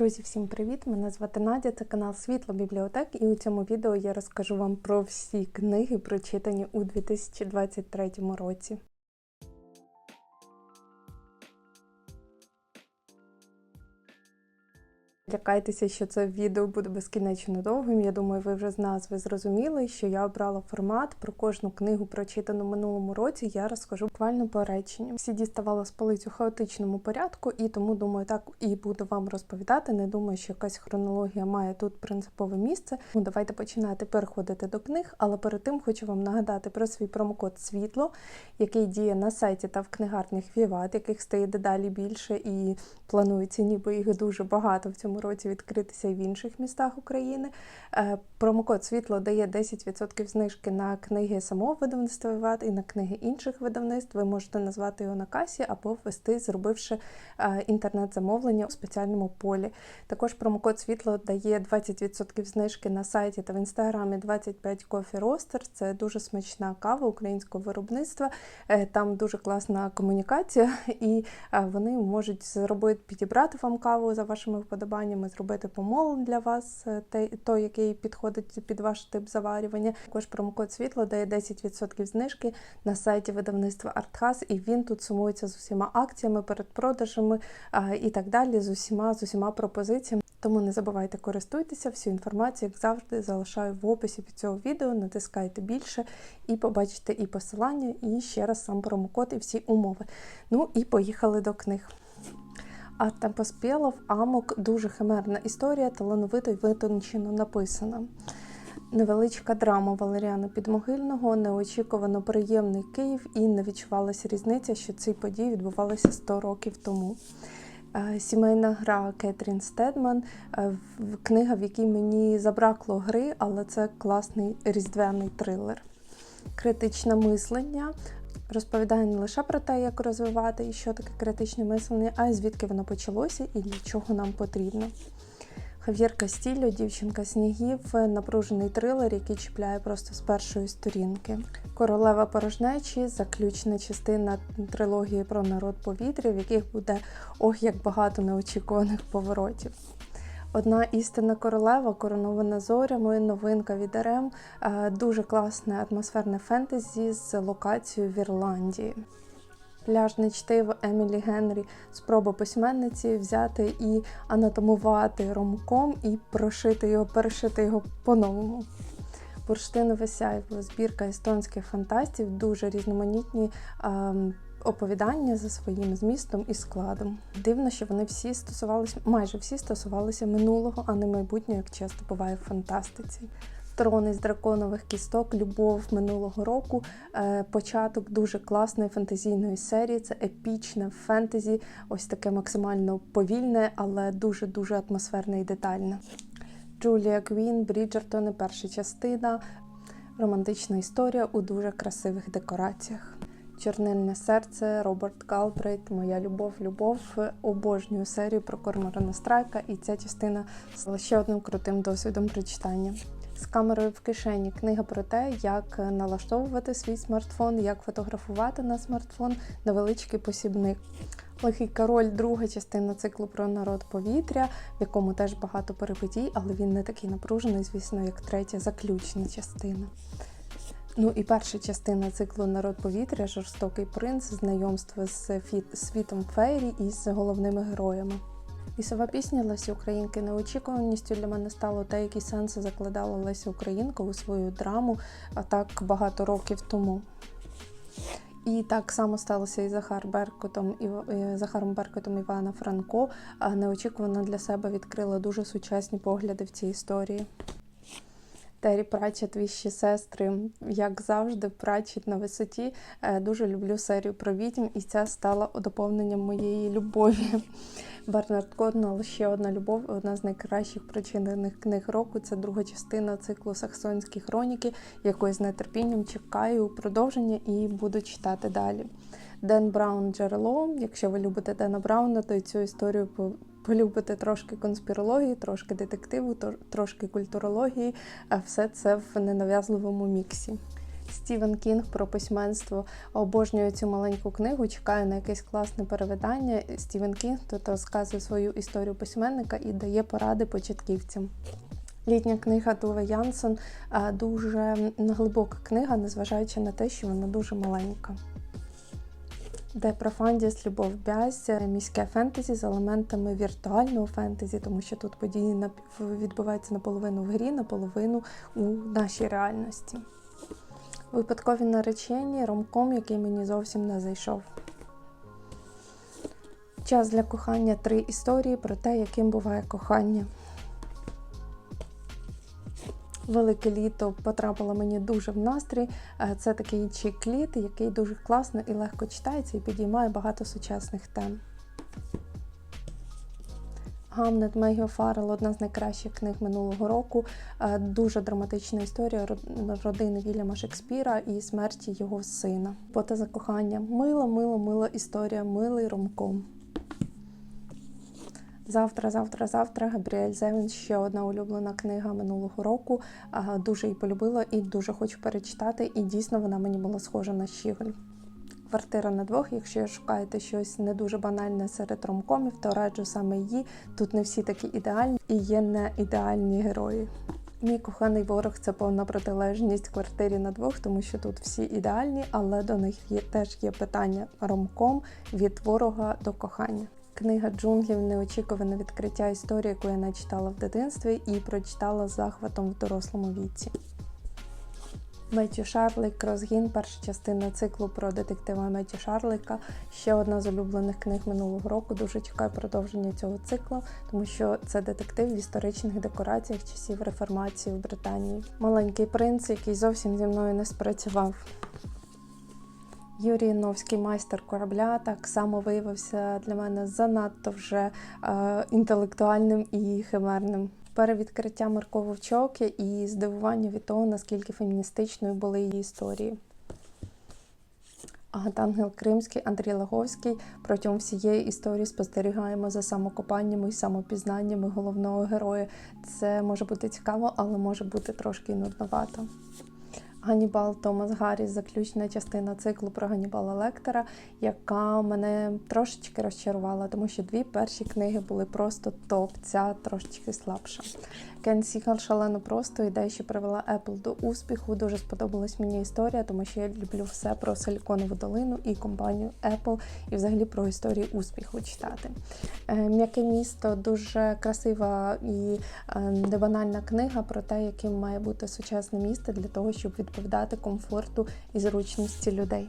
Друзі, всім привіт! Мене звати Надя, це канал Світло Бібліотек, і у цьому відео я розкажу вам про всі книги, прочитані у 2023 році. Лякайтеся, що це відео буде безкінечно довгим. Я думаю, ви вже з назви зрозуміли, що я обрала формат про кожну книгу, прочитану минулому році. Я розкажу буквально по реченням. Всі діставала з полиць у хаотичному порядку, і тому думаю, так і буду вам розповідати. Не думаю, що якась хронологія має тут принципове місце. Ну, давайте починати переходити до книг, але перед тим хочу вам нагадати про свій промокод Світло, який діє на сайті та в книгарнях Віват, яких стає дедалі більше, і планується, ніби їх дуже багато в цьому році відкритися в інших містах України. Е, Промокод світло дає 10% знижки на книги самого видавництва Віват і на книги інших видавництв. Ви можете назвати його на касі або ввести, зробивши е, інтернет-замовлення у спеціальному полі. Також промокод світло дає 20% знижки на сайті та в інстаграмі 25 Coffee Roaster. Це дуже смачна кава українського виробництва. Е, Там дуже класна комунікація, і вони можуть зробити підібрати вам каву за вашими вподобаннями, зробити помол для вас, е, той, який підходить під ваш тип заварювання. Також промокод світло дає 10% знижки на сайті видавництва Артхас, і він тут сумується з усіма акціями, передпродажами і так далі, з усіма з усіма пропозиціями. Тому не забувайте користуйтеся. Всю інформацію, як завжди, залишаю в описі під цього відео. Натискайте більше і побачите і посилання, і ще раз сам промокод, і всі умови. Ну і поїхали до книг. А Темпоспєлов Амок дуже химерна історія, талановито й витончено написана. Невеличка драма Валеріана Підмогильного, неочікувано приємний Київ, і не відчувалася різниця, що ці події відбувалися 100 років тому. Е, Сімейна гра Кетрін Стедман, е, книга, в якій мені забракло гри, але це класний різдвяний трилер. Критичне мислення розповідає не лише про те, як розвивати і що таке критичне мислення, а й звідки воно почалося і для чого нам потрібно. Хав'єр Кастільо, дівчинка снігів, напружений трилер, який чіпляє просто з першої сторінки. Королева порожнечі, заключна частина трилогії про народ повітря, в яких буде ох, як багато неочікуваних поворотів. Одна істинна королева, коронована зорями, новинка від РМ, е, дуже класне атмосферне фентезі з локацією в Ірландії. Пляжне чтиво Емілі Генрі, спроба письменниці взяти і анатомувати ромком і прошити його, перешити його по-новому. Бурштинове сяйво, збірка естонських фантастів, дуже різноманітні ем, оповідання за своїм змістом і складом. Дивно, що вони всі стосувалися, майже всі стосувалися минулого, а не майбутнього, як часто буває в фантастиці. Трон із драконових кісток, любов минулого року, е, початок дуже класної фентезійної серії. Це епічне фентезі, ось таке максимально повільне, але дуже дуже атмосферне і детальне. Джулія Квін, Бріджертони, перша частина, романтична історія у дуже красивих декораціях. Чорнильне серце, Роберт Галбрейт, Моя любов, любов. Обожнюю серію про Корморана Страйка, і ця частина стала ще одним крутим досвідом прочитання. З камерою в кишені книга про те, як налаштовувати свій смартфон, як фотографувати на смартфон, невеличкий посібник. Лихий король, друга частина циклу про народ повітря, в якому теж багато перипетій, але він не такий напружений, звісно, як третя заключна частина. Ну і перша частина циклу Народ повітря, жорстокий принц, знайомство з світом Фейрі і з головними героями. Лісова пісня Лесі Українки неочікуваністю для мене стало те, які сенси закладала Леся Українка у свою драму а так багато років тому. І так само сталося і Захар Беркутом, і е, Захаром Беркутом Івана Франко. А неочікувано для себе відкрила дуже сучасні погляди в цій історії. Террі Пратчет, віщі сестри, як завжди, Пратчет на висоті. Е, Дуже люблю серію про відьм, і ця стала доповненням моєї любові. Бернард Корнелл ще одна любов, одна з найкращих прочинених книг року. Це друга частина циклу Саксонські хроніки, якої з нетерпінням чекаю продовження і буду читати далі. Ден Браун Джерело. Якщо ви любите Дена Брауна, то й цю історію полюбите трошки конспірології, трошки детективу, трошки культурології, а все це в ненав'язливому міксі. Стівен Кінг про письменство. Обожнюю цю маленьку книгу, чекаю на якесь класне перевидання. Стівен Кінг тут розказує свою історію письменника і дає поради початківцям. Літня книга Туве Янсон дуже глибока книга, незважаючи на те, що вона дуже маленька. Де Профандіс, Любов Бязь, міське фентезі з елементами віртуального фентезі, тому що тут події відбуваються наполовину в грі, наполовину у нашій реальності. Випадкові наречені, ромком, який мені зовсім не зайшов. Час для кохання три історії про те, яким буває кохання. Велике літо потрапило мені дуже в настрій. Е, Це такий чек-літ, який дуже класно і легко читається і підіймає багато сучасних тем. Гамнет Мегі Фаррел – одна з найкращих книг минулого року. Е, Дуже драматична історія родини Вільяма Шекспіра і смерті його сина. Пота за кохання. Мила, мила, мила історія, милий ромком. Завтра, завтра, завтра Габріель Зевін ще одна улюблена книга минулого року. Дуже її полюбила і дуже хочу перечитати. І дійсно вона мені була схожа на Щіголь. Квартира на двох. Якщо шукаєте щось не дуже банальне серед ромкомів, то раджу саме її. Тут не всі такі ідеальні і є не ідеальні герої. Мій коханий ворог це повна протилежність квартирі на двох, тому що тут всі ідеальні, але до них є теж є питання ромком від ворога до кохання. Книга джунглів неочікуване відкриття історії, яку я не читала в дитинстві і прочитала з захватом в дорослому віці. Меттю Шарлик Розгін, перша частина циклу про детектива Меттю Шарлика. Ще одна з улюблених книг минулого року. Дуже чекаю продовження цього циклу, тому що це детектив в історичних декораціях часів реформації в Британії. Маленький принц, який зовсім зі мною не спрацював. Юрій Новський майстер корабля так само виявився для мене занадто вже е, інтелектуальним і химерним. Перевідкриття Марко Вовчок і здивування від того, наскільки феміністичною були її історії. Агатангел Кримський, Андрій Лаговський протягом всієї історії спостерігаємо за самокопаннями і самопізнаннями головного героя. Це може бути цікаво, але може бути трошки нудновато. Ганібал Томас Гарріс, заключна частина циклу про Ганібала Лектора, яка мене трошечки розчарувала, тому що дві перші книги були просто топ, ця трошечки слабша. Кен Сігал шалено просто ідея, що привела Apple до успіху. Дуже сподобалась мені історія, тому що я люблю все про Силіконову долину і компанію Apple, і взагалі про історії успіху читати. Е, М'яке місто дуже красива і е, небанальна книга про те, яким має бути сучасне місто для того, щоб відповідати комфорту і зручності людей.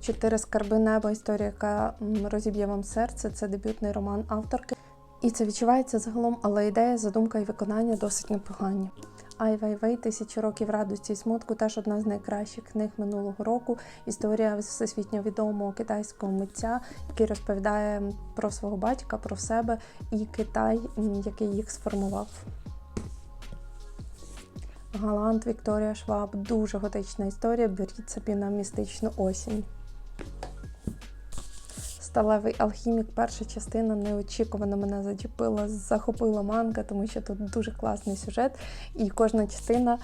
Чотири скарби неба. Історія, яка розіб'є вам серце. Це дебютний роман авторки. І це відчувається загалом, але ідея, задумка і виконання досить непогані. Ай Вейвей тисячі років радості і смутку теж одна з найкращих книг минулого року. Історія всесвітньо відомого китайського митця, який розповідає про свого батька, про себе і Китай, який їх сформував. Галант Вікторія Шваб дуже готична історія. Беріть собі на містичну осінь. Сталевий алхімік, перша частина неочікувано мене зачепила, захопила манга, тому що тут дуже класний сюжет, і кожна частина,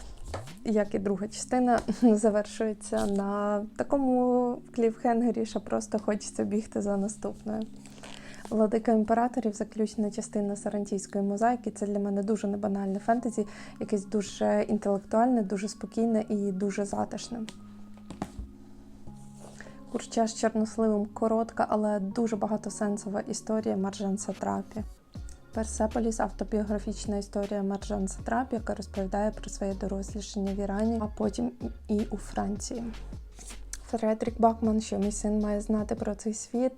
як і друга частина, завершується на такому кліфхенгері, що просто хочеться бігти за наступною. Владика імператорів, заключна частина сарантійської мозаїки. Це для мене дуже небанальне фентезі, якесь дуже інтелектуальне, дуже спокійне і дуже затишне. Курча з чорносливом коротка, але дуже багатосенсова історія Маржан Сатрапі. Персеполіс автобіографічна історія Маржан Сатрапі, яка розповідає про своє дорослішання в Ірані, а потім і у Франції. Фредрік Бакман, що мій син має знати про цей світ.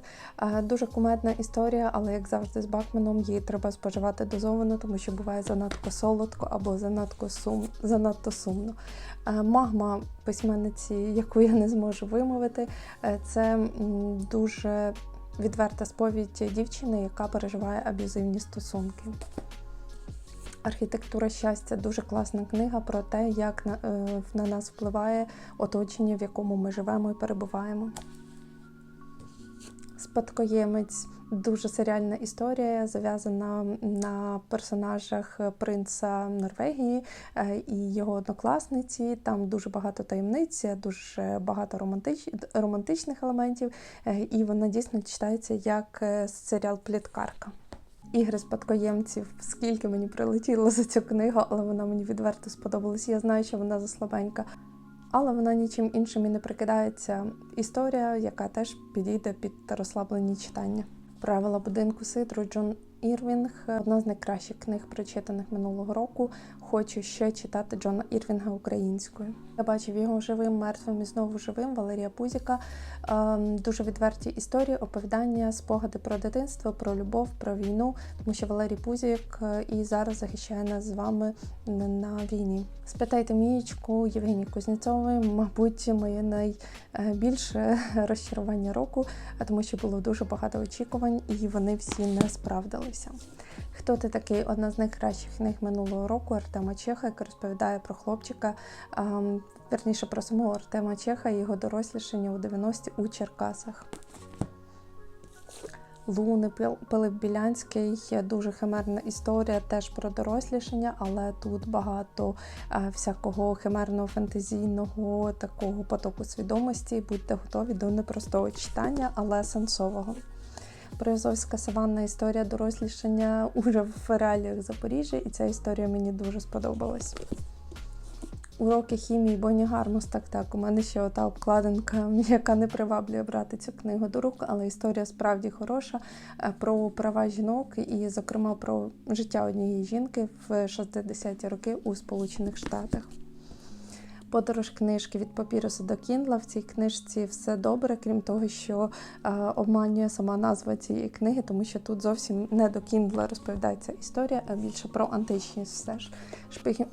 Дуже кумедна історія, але як завжди з Бакманом її треба споживати дозовано, тому що буває занадто солодко або занадто сум, занадто сумно. Магма письменниці, яку я не зможу вимовити, е, це дуже відверта сповідь дівчини, яка переживає аб'юзивні стосунки. Архітектура щастя дуже класна книга про те, як на, е, на нас впливає оточення, в якому ми живемо і перебуваємо. Спадкоємець Дуже серіальна історія, зав'язана на персонажах принца Норвегії е, і його однокласниці. Там дуже багато таємниць, дуже багато романтич... романтичних елементів, е, і вона дійсно читається як е, серіал Пліткарка. Ігри спадкоємців, скільки мені прилетіло за цю книгу, але вона мені відверто сподобалась. Я знаю, що вона заслабенька. Але вона нічим іншим і не прикидається. Історія, яка теж підійде під розслаблені читання. Правила будинку Сидру Джон Ірвінг одна з найкращих книг, прочитаних минулого року. Хочу ще читати Джона Ірвінга українською. Я бачив його живим, мертвим і знову живим. Валерія Пузіка. Ем, дуже відверті історії, оповідання, спогади про дитинство, про любов, про війну. Тому що Валерій Пузік е, і зараз захищає нас з вами на війні. Спитайте Мієчку Євгенії Кузнєцової, мабуть, моє найбільше розчарування року, тому що було дуже багато очікувань, і вони всі не справдилися. Хто ти такий? Одна з найкращих книг минулого року Артема Чеха, яка розповідає про хлопчика, ем, верніше про самого Артема Чеха і його дорослішання у 90-ті у Черкасах. Луни Пилип Білянський дуже химерна історія, теж про дорослішання, але тут багато а, всякого химерного фентезійного такого потоку свідомості. Будьте готові до непростого читання, але сенсового. Приазовська саванна історія дорослішання уже в реаліях Запоріжжя, і ця історія мені дуже сподобалась. Уроки хімії Боні Гармус, так так. У мене ще ота обкладинка, яка не приваблює брати цю книгу до рук, але історія справді хороша е, про права жінок і, зокрема, про життя однієї жінки в 60-ті роки у Сполучених Штатах. Подорож книжки від папірусу до Кіндла. В цій книжці все добре, крім того, що е, обманює сама назва цієї книги, тому що тут зовсім не до Кіндла розповідається історія, а більше про античність. Все ж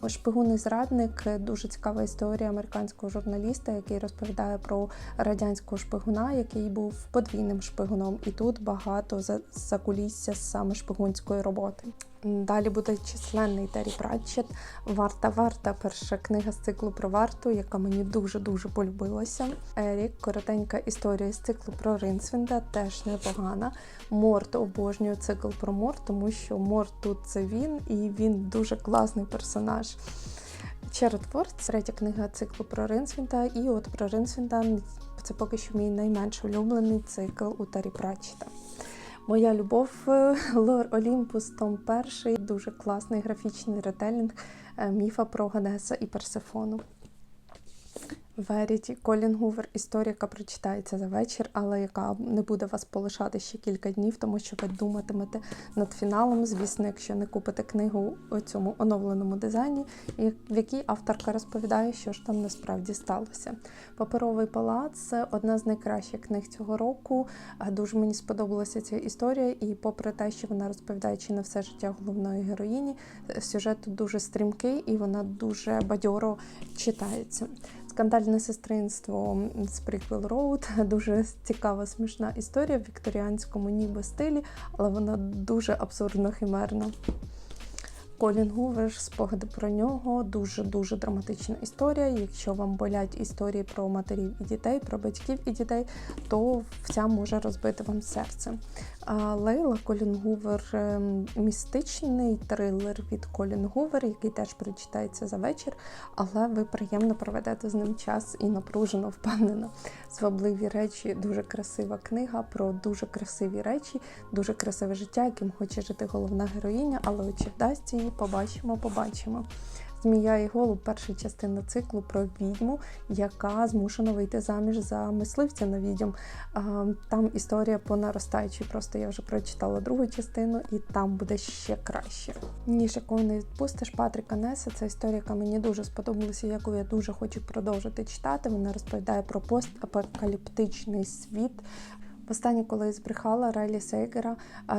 шпигун і зрадник дуже цікава історія американського журналіста, який розповідає про радянського шпигуна, який був подвійним шпигуном, і тут багато закулісся саме шпигунської роботи. Далі буде численний Террі Пратчет. Варта варта перша книга з циклу про варту, яка мені дуже-дуже полюбилася. Ерік, коротенька історія з циклу про Ринсвінда, теж непогана. Морт обожнює цикл про Морт, тому що Морт тут це він, і він дуже класний персонаж. Чередворд, третя книга циклу про Ринсвінда, і от про Ринсвінда це поки що мій найменш улюблений цикл у Террі Пратчета. Моя любов е, Лор Олімпус, Том перший, дуже класний графічний ретелінг е, міфа про Гадеса і Персефону. Веріті Колін Гувер історія, яка прочитається за вечір, але яка не буде вас полишати ще кілька днів, тому що ви думатимете над фіналом. Звісно, якщо не купите книгу у цьому оновленому дизайні, в якій авторка розповідає, що ж там насправді сталося. Паперовий палац одна з найкращих книг цього року. Дуже мені сподобалася ця історія, і попри те, що вона розповідає чи не все життя головної героїні, сюжет дуже стрімкий і вона дуже бадьоро читається. Скандальне сестринство з Приквел Роуд. Дуже цікава, смішна історія в вікторіанському ніби стилі, але вона дуже абсурдно химерна. Колін Гувер, спогади про нього, дуже-дуже драматична історія. Якщо вам болять історії про матерів і дітей, про батьків і дітей, то ця може розбити вам серце. Лейла Колін Гувер ем, містичний трилер від Колін Гувер, який теж прочитається за вечір, але ви приємно проведете з ним час і напружено впевнено. Звабливі речі, дуже красива книга про дуже красиві речі, дуже красиве життя, яким хоче жити головна героїня, але чи вдасться її, побачимо, побачимо. Змія і голуб перша частина циклу про відьму, яка змушена вийти заміж за мисливця на відьом. Там історія по наростаючій. Просто я вже прочитала другу частину, і там буде ще краще. Ніж якого не відпустиш Патріка Неса. Це історія, яка мені дуже сподобалася, яку я дуже хочу продовжити читати. Вона розповідає про постапокаліптичний світ. Останнє, коли я збрехала Райлі Сейгера,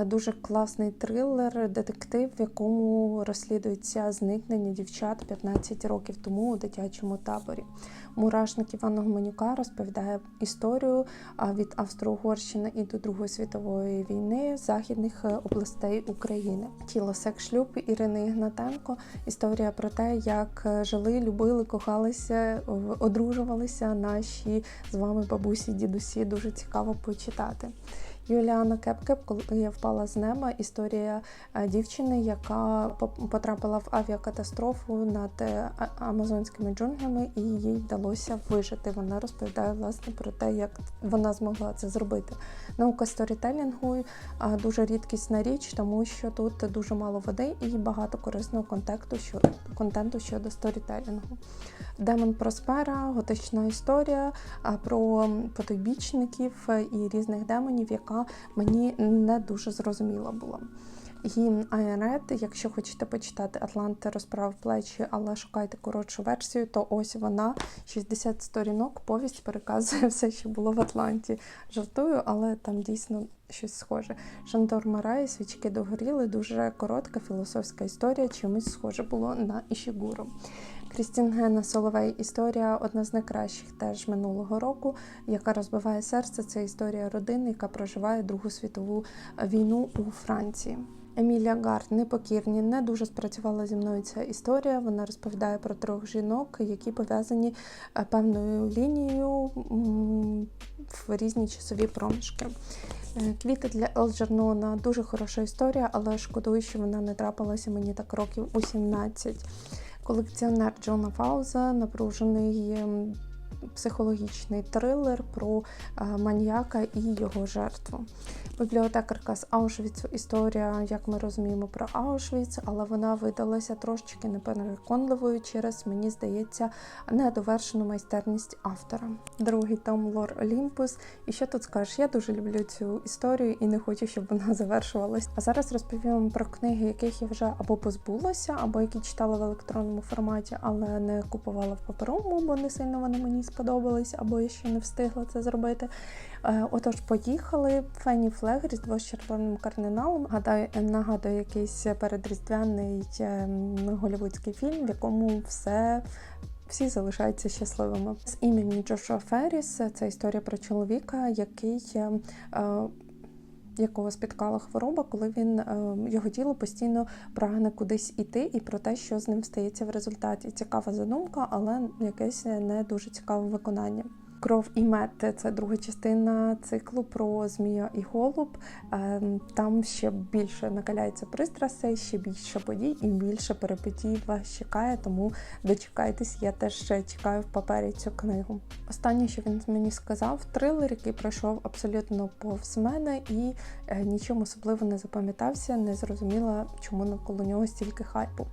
дуже класний трилер, детектив, в якому розслідується зникнення дівчат 15 років тому у дитячому таборі. Мурашник Івана Гуменюка розповідає історію від Австро-Угорщини і до Другої світової війни західних е, областей України. Тіло секс шлюб Ірини Ігнатенко. Історія про те, як е, жили, любили, кохалися, одружувалися наші з вами бабусі, дідусі. Дуже цікаво почитати читати. Юліана Кепкеп, коли я впала з неба. Історія е, дівчини, яка потрапила в авіакатастрофу над е, амазонськими джунглями, і їй вдалося вижити. Вона розповідає власне про те, як вона змогла це зробити. Наука сторітелінгу дуже рідкісна річ, тому що тут дуже мало води і багато корисного контенту щодо контенту щодо сторітелінгу. Демон Проспера, готична історія про потойбічників е, і різних демонів, яка мені не дуже зрозуміла була. Гімн Айрет, якщо хочете почитати Атланти розправ плечі, але шукайте коротшу версію, то ось вона 60 сторінок, повість переказує все, що було в Атланті. Жартую, але там дійсно щось схоже. Шандор Марай, свічки догоріли, дуже коротка філософська історія, чимось схоже було на Ішігуру. Крістін Гена Соловей історія одна з найкращих теж минулого року, яка розбиває серце. Це історія родини, яка проживає Другу світову війну у Франції. Емілія Гард непокірні, не дуже спрацювала зі мною ця історія. Вона розповідає про трьох жінок, які пов'язані е, певною лінією в різні часові проміжки. Е, Квіти для Елджернона дуже хороша історія, але шкодую, що вона не трапилася мені так років у 17. Колекціонер Джона Фауза напружений ем, психологічний трилер про е, маньяка і його жертву. Бібліотекарка з Аушвіцу історія, як ми розуміємо, про Аушвіц, але вона видалася трошечки непереконливою через, мені здається, недовершену майстерність автора. Другий том Лор Олімпус. І що тут скажеш? Я дуже люблю цю історію і не хочу, щоб вона завершувалась. А зараз розповім вам про книги, яких я вже або позбулася, або які читала в електронному форматі, але не купувала в паперовому, бо не сильно вони мені сподобались, або я ще не встигла це зробити. Е, Отож, поїхали. Фенні Флег, Різдво з червоним кардиналом. Гадаю, нагадує якийсь передріздвяний ем, голівудський фільм, в якому все. Всі залишаються щасливими з імені Джошуа Ферріс. Це історія про чоловіка, який е, е, якого спіткала хвороба, коли він е, його тіло постійно прагне кудись іти, і про те, що з ним стається в результаті. Цікава задумка, але якесь не дуже цікаве виконання. Кров і мед це друга частина циклу про змія і голуб. Ем, Там ще більше накаляється пристрастей, ще більше подій і більше перипетій вас чекає. Тому дочекайтесь, я теж чекаю в папері цю книгу. Останнє, що він мені сказав, трилер, який пройшов абсолютно повз мене і е, нічим особливо не запам'ятався, не зрозуміла, чому навколо нього стільки хайпу.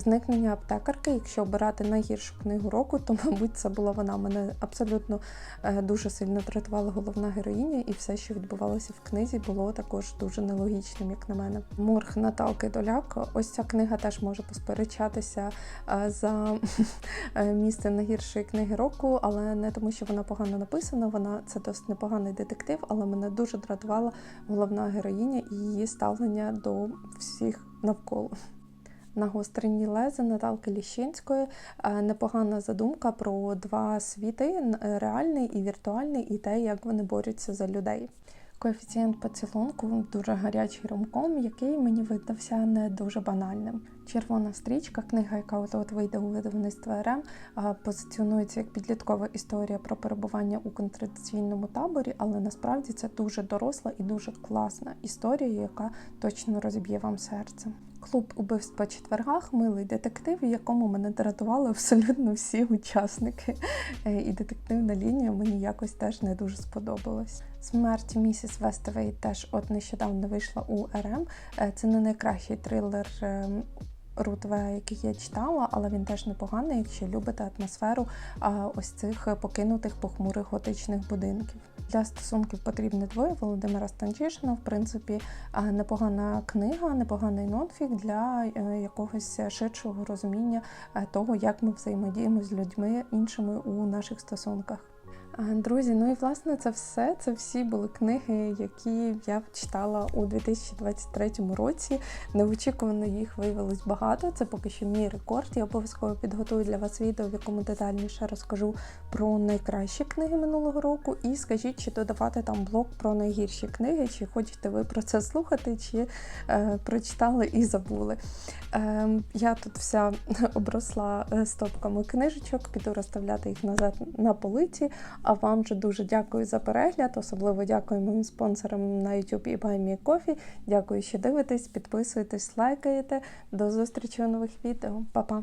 Зникнення аптекарки, якщо обирати найгіршу книгу року, то мабуть це була вона. Мене абсолютно е, дуже сильно дратувала головна героїня, і все, що відбувалося в книзі, було також дуже нелогічним, як на мене. Морг Наталки Доляк. Ось ця книга теж може посперечатися е, за е, місце найгіршої книги року, але не тому, що вона погано написана. Вона це досить непоганий детектив, але мене дуже дратувала головна героїня і її ставлення до всіх навколо. Нагострені лези Наталки Ліщинської. Е, Непогана задумка про два світи реальний і віртуальний, і те, як вони борються за людей. Коефіцієнт поцілунку дуже гарячий ромком, який мені видався не дуже банальним. Червона стрічка, книга, яка от вийде у видавництво РМ, позиціонується як підліткова історія про перебування у концентраційному таборі, але насправді це дуже доросла і дуже класна історія, яка точно розіб'є вам серце. Клуб убивств по четвергах милий детектив, в якому мене дратували абсолютно всі учасники. Е, І детективна лінія мені якось теж не дуже сподобалась. Смерть місіс Вестевей теж от нещодавно вийшла у РМ. Е, Це не найкращий трилер. Ем, Рут який я читала, але він теж непоганий, якщо любите атмосферу ось цих покинутих похмурих готичних будинків. Для стосунків потрібні двоє Володимира Станчишина. В принципі, непогана книга, непоганий нонфік для е, якогось ширшого розуміння е, того, як ми взаємодіємо з людьми іншими у наших стосунках. А, Друзі, ну і власне це все. Це всі були книги, які я читала у 2023 році. Неочікувано їх виявилось багато. Це поки що мій рекорд. Я обов'язково підготую для вас відео, в якому детальніше розкажу про найкращі книги минулого року. І скажіть, чи додавати там блог про найгірші книги, чи хочете ви про це слухати, чи е, прочитали і забули. Е, я тут вся обросла е, стопками книжечок, піду розставляти їх назад на полиці. А вам же дуже дякую за перегляд. Особливо дякую моїм спонсорам на YouTube і BuyMeCoffee. Дякую, що дивитесь, підписуєтесь, лайкаєте. До зустрічі у нових відео. Па-па!